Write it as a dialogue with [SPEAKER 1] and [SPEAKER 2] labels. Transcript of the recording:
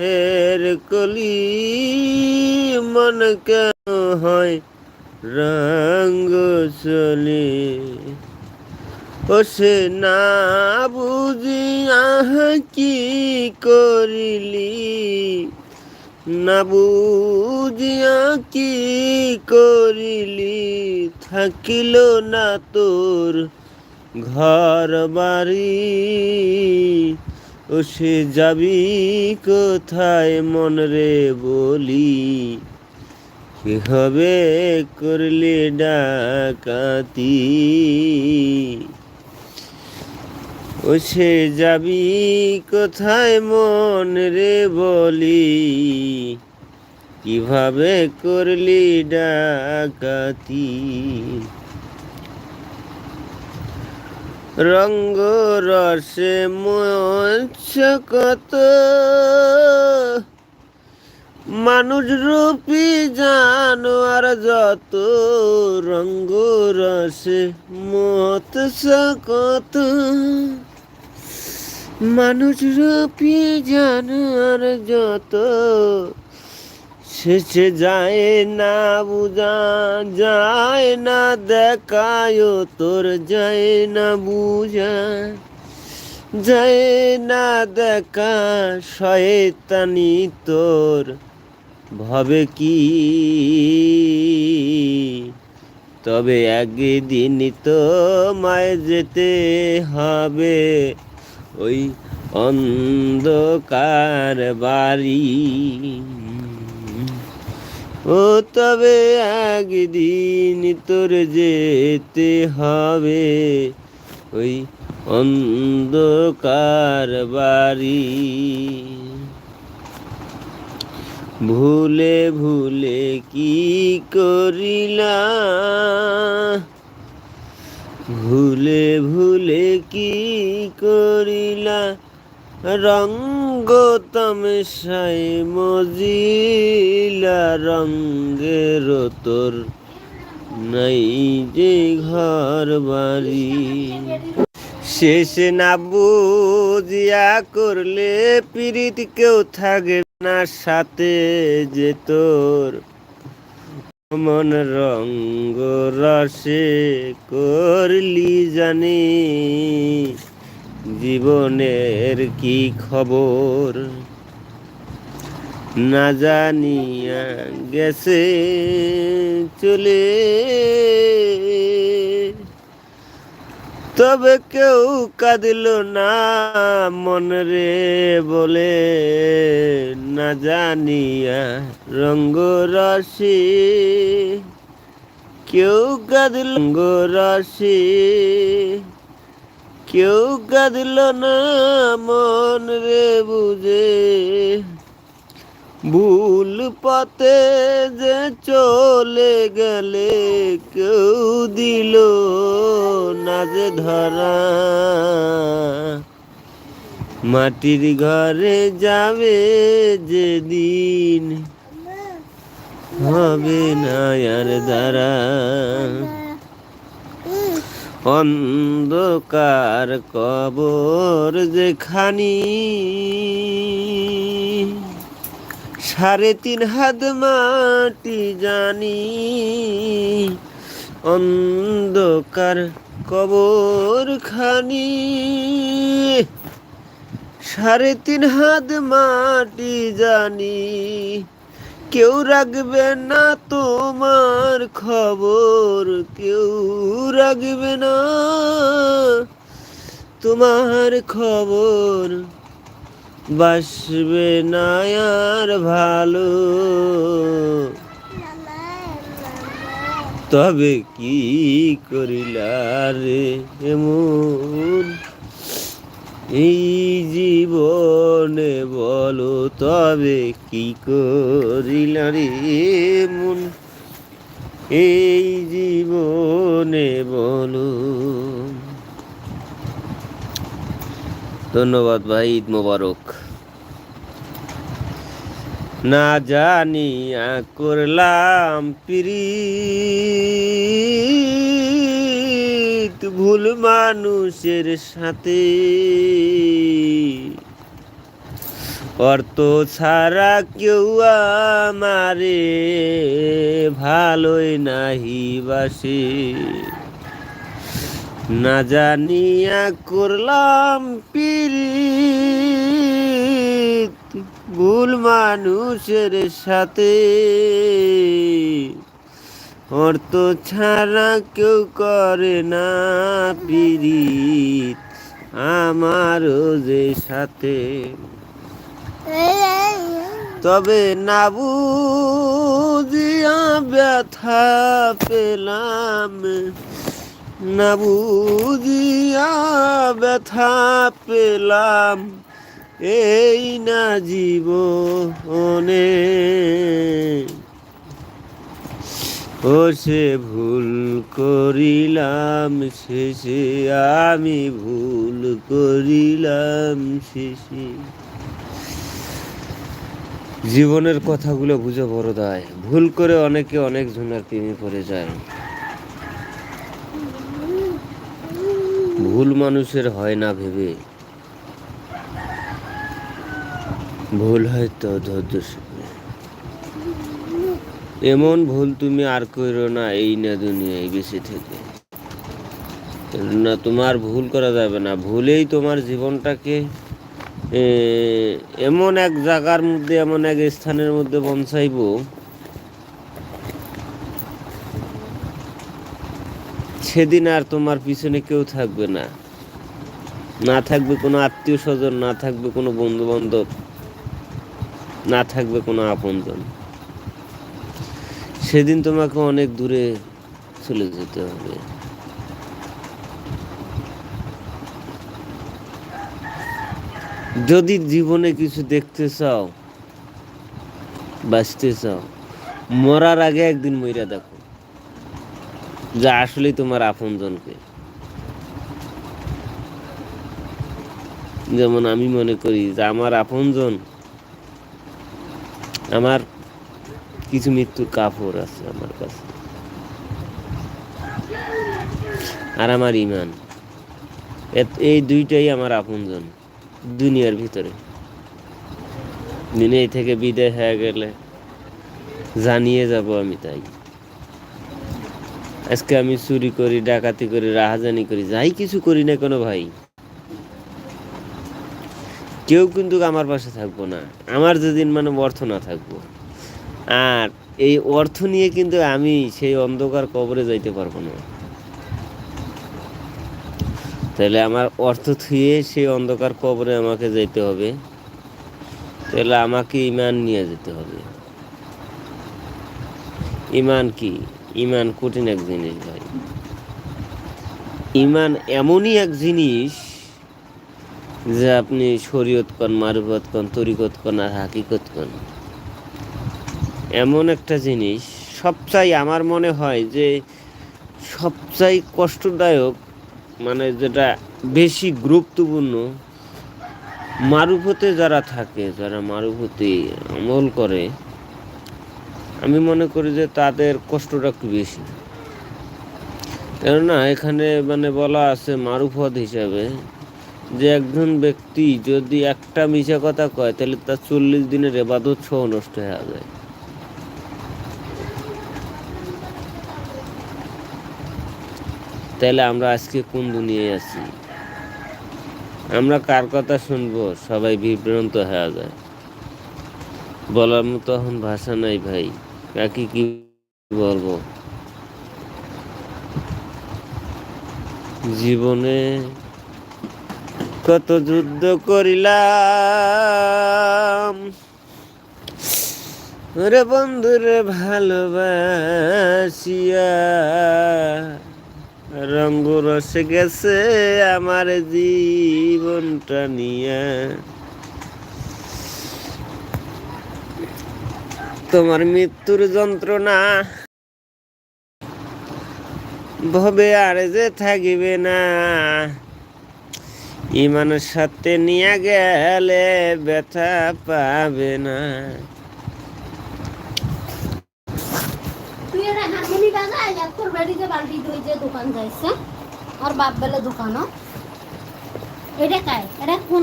[SPEAKER 1] এর কলি মন কেন হয় রঙ্গ চলি। ও সে না বুঝিয়া কি করিলি? না বুঝিয়া কি করিলি? থাকিল না তোর ঘর বাড়ি। সে যাবি কোথায় মন রে বলি? কি হবে করলে ডাকাতি? ও সে যাবি কোথায় মন রে বলি? কীভাবে করলি ডাকাতি? রঙ্গ রসে কত মানুষ রূপী জানোয়ার যত রঙ্গ রসে মৎস কত মানুষ রূপী জানোয়ার যত শেষে যায় না, বুঝা যায় না দেখায় তোর যায় না, বুঝা যায় না, দেখা শয়তানি তোর ভবে কি? তবে একদিন তো মায় যেতে হবে, ওই অন্ধকার বাড়ি। ও তবে একদিন তোর যেতে হবে। ওই অন্ধকার বাড়ি। ভুলে ভুলে কি করিলা? ভুলে ভুলে কি করিলা? রঙ্গ তমসাই মজিলা রঙ্গের তোর নাই যে ঘর বাড়ি। শেষ না বুঝিয়া করলে পীড়িত কেউ থাকে না সাথে যে তোর। মন রঙ্গ রসে করলি জানি। জীবনের কি খবর? না জানিয়া গেছে, চলে। তবে কেউ কাঁদিল না মন রে বলে। না জানিয়া রঙ্গ রসে। কেউ কাঁদিল রঙ্গ রসে। কেউ কাঁদিল না মন রে বুঝে। ভুল পথে যে চলে গেলে কেউ দিল না যে ধরা। মাটির ঘরে যাবে যেদিন হবে না আর দ্বারা। অন্ধকার কবর যেখানি। সাড়ে তিন হাত মাটি জানি, অন্ধকার কবর খানি সাড়ে তিন হাত মাটি জানি কেউ রাখবে না তোমার খবর, কেউ রাখবে না তোমার খবর। বাসবে না আর ভালো। তবে কি করিলা রে এমন এই জীবনে বলো তবে কি করিলা রে মন? এই জীবনে বলো। ধন্যবাদ ভাই, ঈদ মোবারক। না জানিয়া করলাম পিরিত ভুল মানুষের সাথে। অর্থ ছাড়া কেউ আমারে ভালোই নাহি বাসে। না জানিয়া করলাম পিরিত ভুল মানুষের সাথে। অর্থ ছাড়া কেউ করে না পিরিত আমারও যে সাথে। তবে না বুঝিয়া ব্যথা পেলাম। না বুঝিয়া ব্যথা পেলাম। এই না জীবনে ও সে ভুল করিলাম, শেষে আমি ভুল করিলাম, শেষে। জীবনের কথাগুলো বুঝে বড় দায় ভুল করে অনেকে অনেক জনের প্রেমে পড়ে যায়। ভুল মানুষের হয় না ভেবে। ভুল হয়তো ধৈর্য শিখবে এমন ভুল তুমি আর করো না এই না দুনিয়ায় বেশি থেকে। না তোমার ভুল করা যাবে না। ভুলেই তোমার জীবনটাকে এমন এক জায়গার মধ্যে, এমন এক স্থানের মধ্যে পৌঁছাইব সেদিন আর তোমার পিছনে কেউ থাকবে না। না থাকবে কোনো আত্মীয় স্বজন, না থাকবে কোনো বন্ধু বান্ধব না থাকবে কোনো আপনজন। সেদিন তোমাকে অনেক দূরে চলে যেতে হবে। যদি জীবনে কিছু দেখতে চাও, বাঁচতে চাও, মরার আগে একদিন মইরা দেখো যা আসলেই তোমার আপনজনকে। যেমন আমি মনে করি যে আমার আপনজন আমার কিছু মৃত্যুর কাপড় আছে আমার কাছে। আর আমার ইমান এই দুইটাই আমার আপনজন দুনিয়ার ভিতরে। দুনিয়া থেকে বিদায় হয়ে গেলে জানিয়ে যাব আমি তাই। আজকে আমি চুরি করি, ডাকাতি করি, রাহাজানি করি, যাই কিছু করি না কোনো ভাই? কেউ কিন্তু আমার পাশে থাকব না। আমার যেদিন মানে অর্থ না থাকব। আর এই অর্থ নিয়ে কিন্তু আমি সেই অন্ধকার কবরে যাইতে পারব না। তাহলে আমার অর্থ থুয়ে সেই অন্ধকার কবরে আমাকে যেতে হবে। তাহলে আমাকে ইমান নিয়ে যেতে হবে। ইমান কি? ইমান কঠিন এক জিনিস ভাই। ইমান এমনই এক জিনিস যে আপনি শরীয়ত কন, মারুফত কন, তরিকত কন আর হাকিকত কন। এমন একটা জিনিস সবচাই আমার মনে হয় যে সবচাই কষ্টদায়ক মানে যেটা বেশি গুরুত্বপূর্ণ, মারুফতে যারা থাকে, যারা মারুফতে আমল করে, আমি মনে করি যে তাদের কষ্টটা একটু বেশি। কেননা এখানে মানে বলা আছে মারুফত হিসাবে যে একজন ব্যক্তি যদি একটা মিশা কথা কয়, তাহলে তার চল্লিশ দিনের এবাদত সহ নষ্ট হয়ে যায় তাহলে আমরা আজকে কোন দুনিয়ায় আছি? আমরা কার কথা শুনব? সবাই বিভ্রান্ত হয়ে যায়। বলার মতো এখন ভাষা নাই ভাই। কাকি কি বলব? জীবনে কত যুদ্ধ করিলাম। রে বন্ধুরে ভালোবাসিয়া, রঙ্গ রসে গেছে আমার জীবনটা নিয়ে। তোমার মৃত্যুর যন্ত্রণা ভবে আর যে থাকিবে না। ইমানের সাথে নিয়ে গেলে ব্যথা পাবে না।
[SPEAKER 2] দোকান আর বাপ বেলে দোকানও। এটা কায় এটা কোন